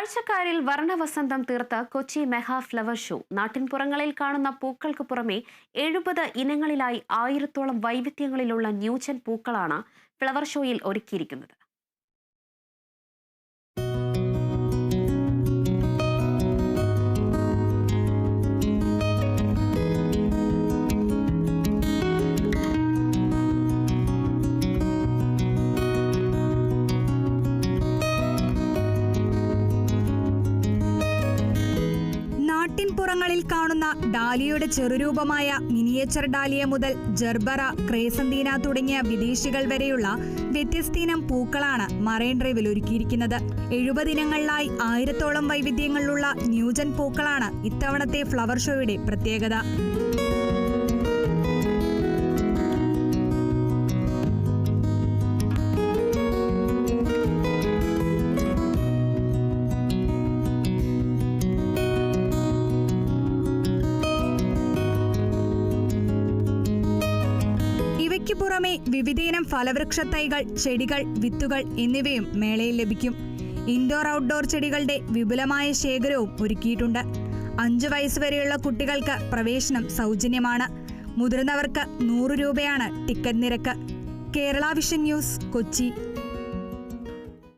കാഴ്ചക്കാരിൽ വർണവസന്തം തീർത്ത Kochi mega flower show. നാട്ടിൻപുറങ്ങളിൽ കാണുന്ന പൂക്കൾക്ക് പുറമെ എഴുപത് ഇനങ്ങളിലായി ആയിരത്തോളം വൈവിധ്യങ്ങളിലുള്ള ന്യൂജൻ പൂക്കളാണ് ഫ്ലവർ ഷോയിൽ ഒരുക്കിയിരിക്കുന്നത്. നാട്ടിൻപുറങ്ങളിൽ കാണുന്ന ഡാലിയുടെ ചെറുരൂപമായ മിനിയേച്ചർ ഡാലിയ മുതൽ ജർബറ ക്രേസന്തീന തുടങ്ങിയ വിദേശികൾ വരെയുള്ള വ്യത്യസ്തീനം പൂക്കളാണ് മറൈൻ ഡ്രൈവിൽ ഒരുക്കിയിരിക്കുന്നത്. എഴുപതിനങ്ങളിലായി ആയിരത്തോളം വൈവിധ്യങ്ങളിലുള്ള ന്യൂജൻ പൂക്കളാണ് ഇത്തവണത്തെ ഫ്ലവർ ഷോയുടെ പ്രത്യേകത. ഇവയ്ക്ക് പുറമെ വിവിധയിനം ഫലവൃക്ഷ തൈകൾ ചെടികൾ വിത്തുകൾ എന്നിവയും മേളയിൽ ലഭിക്കും. ഇൻഡോർ ഔട്ട്ഡോർ ചെടികളുടെ വിപുലമായ ശേഖരവും ഒരുക്കിയിട്ടുണ്ട്. അഞ്ചു വയസ്സുവരെയുള്ള കുട്ടികൾക്ക് പ്രവേശനം സൗജന്യമാണ്. മുതിർന്നവർക്ക് നൂറ് രൂപയാണ് ടിക്കറ്റ് നിരക്ക്. Kerala vision news Kochi.